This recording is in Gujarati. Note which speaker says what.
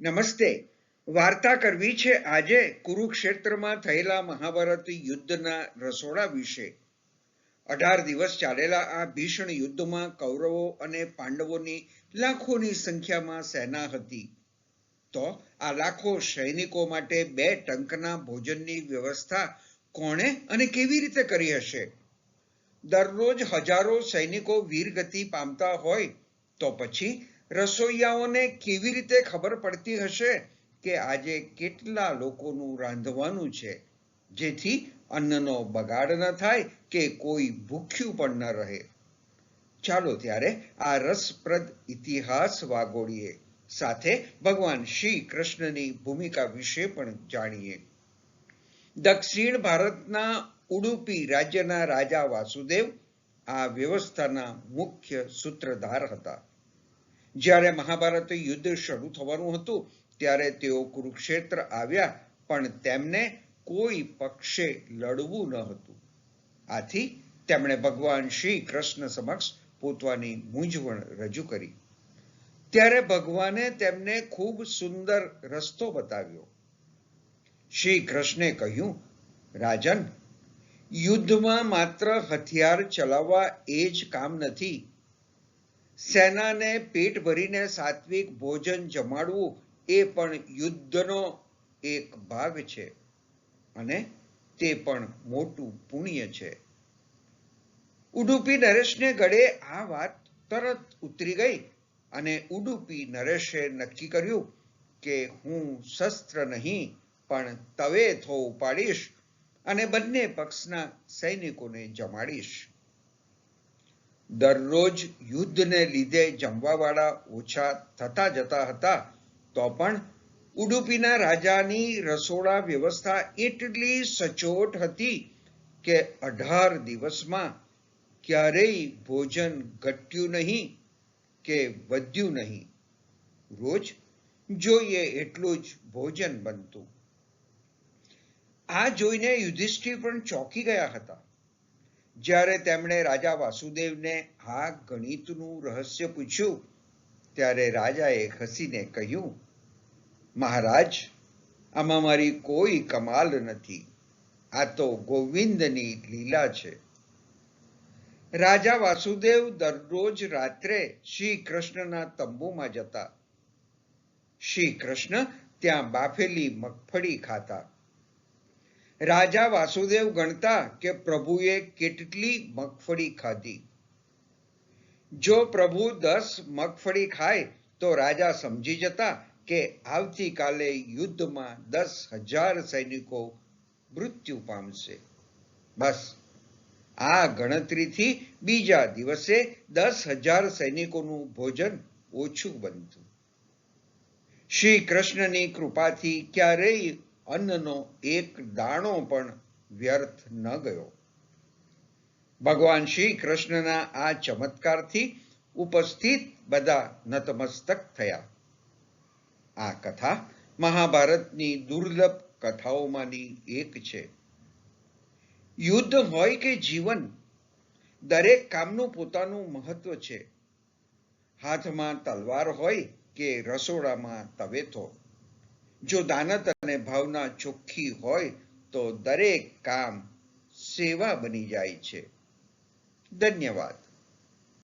Speaker 1: નમસ્તે. વાર્તા કરવી છે આજે કુરુક્ષેત્રમાં થયેલા મહાભારત યુદ્ધના રસોડા વિશે. અઢાર દિવસ ચાલેલા આ ભીષણ યુદ્ધમાં કૌરવો અને પાંડવોની લાખોની સંખ્યામાં સેના હતી. તો આ લાખો સૈનિકો માટે બે ટંકના ભોજનની વ્યવસ્થા કોણે અને કેવી રીતે કરી હશે? દરરોજ હજારો સૈનિકો વીરગતિ પામતા હોય તો પછી રસોઈયાઓને કેવી રીતે ખબર પડતી હશે કે આજે કેટલા લોકોનું રાંધવાનું છે? જેથી અન્નનો બગાડ ન થાય કે કોઈ ભૂખ્યું પણ ન રહે. ચાલો ત્યારે આ રસપ્રદ ઇતિહાસ વાગોળીએ. સાથે ભગવાન શ્રી કૃષ્ણની ભૂમિકા વિશે પણ જાણીએ. દક્ષિણ ભારતના ઉડુપી રાજ્યના રાજા વાસુદેવ આ વ્યવસ્થાના મુખ્ય સૂત્રધાર હતા. જ્યારે મહાભારત યુદ્ધ શરૂ થવાનું હતું, ત્યારે તેઓ કુરુક્ષેત્ર આવ્યા, પણ તેમને કોઈ પક્ષે લડવું ન હતું. આથી તેમણે ભગવાન શ્રી કૃષ્ણ સમક્ષ પોતાની મૂંઝવણ રજૂ કરી. ત્યારે ભગવાને તેમને ખૂબ સુંદર રસ્તો બતાવ્યો. શ્રી કૃષ્ણે કહ્યું, રાજન, યુદ્ધમાં માત્ર હથિયાર ચલાવવા એ જ કામ નથી સેનાને પેટ ભરીને સાત્વિક ભોજન જમાડવું એ પણ યુદ્ધનો એક ભાગ છે અને તે પણ મોટું પુણ્ય છે. ઉડુપી નરેશને ગળે આ વાત તરત ઉતરી ગઈ અને ઉડુપી નરેશે નક્કી કર્યું કે હું શસ્ત્ર નહીં, પણ તવે થો ઉપાડીશ અને બંને પક્ષના સૈનિકોને જમાડીશ. દરરોજ યુદ્ધને લીધે જમવાવાળા ઓછા થતા જતા હતા, તો પણ ઉડુપીના રાજાની રસોડા વ્યવસ્થા એટલી સચોટ હતી કે અઢાર દિવસમાં ક્યારેય ભોજન ઘટ્યું નહીં કે વધ્યું નહીં. રોજ જોઈએ એટલું જ ભોજન બનતું. આ જોઈને યુધિષ્ઠિર પણ ચોંકી ગયા હતા. જ્યારે તેમણે રાજા વાસુદેવને આ ગણિતનું રહસ્ય પૂછ્યું, ત્યારે રાજાએ હસીને કહ્યું, મહારાજ, આમાં મારી કોઈ કમાલ નથી. આ તો ગોવિંદની લીલા છે. રાજા વાસુદેવ દરરોજ રાત્રે શ્રી કૃષ્ણના તંબુમાં જતા. શ્રી કૃષ્ણ ત્યાં બાફેલી મગફળી ખાતા. રાજા વાસુદેવ ગણતા કે પ્રભુએ કેટલી મગફળી ખાધી. જો પ્રભુ દસ મગફળી ખાય, તો રાજા સમજી જતા કે આવતીકાલે યુદ્ધમાં દસ હજાર સૈનિકો મૃત્યુ પામશે. બસ, આ ગણતરીથી બીજા દિવસે દસ હજાર સૈનિકોનું ભોજન ઓછું બનતું. શ્રી કૃષ્ણની કૃપાથી ક્યારેય અન્નનો એક દાણો પણ વ્યર્થ ન ગયો. ભગવાન શ્રી કૃષ્ણના આ ચમત્કારથી ઉપસ્થિત બધા નતમસ્તક થયા. આ કથા મહાભારતની દુર્લભ કથાઓમાંની એક છે. યુદ્ધ હોય કે જીવન, દરેક કામનું પોતાનું મહત્વ છે. હાથમાં તલવાર હોય કે રસોડામાં તવેથો. જો દાનત અને ભાવના ચોખ્ખી હોય તો દરેક કામ સેવા બની જાય છે. ધન્યવાદ.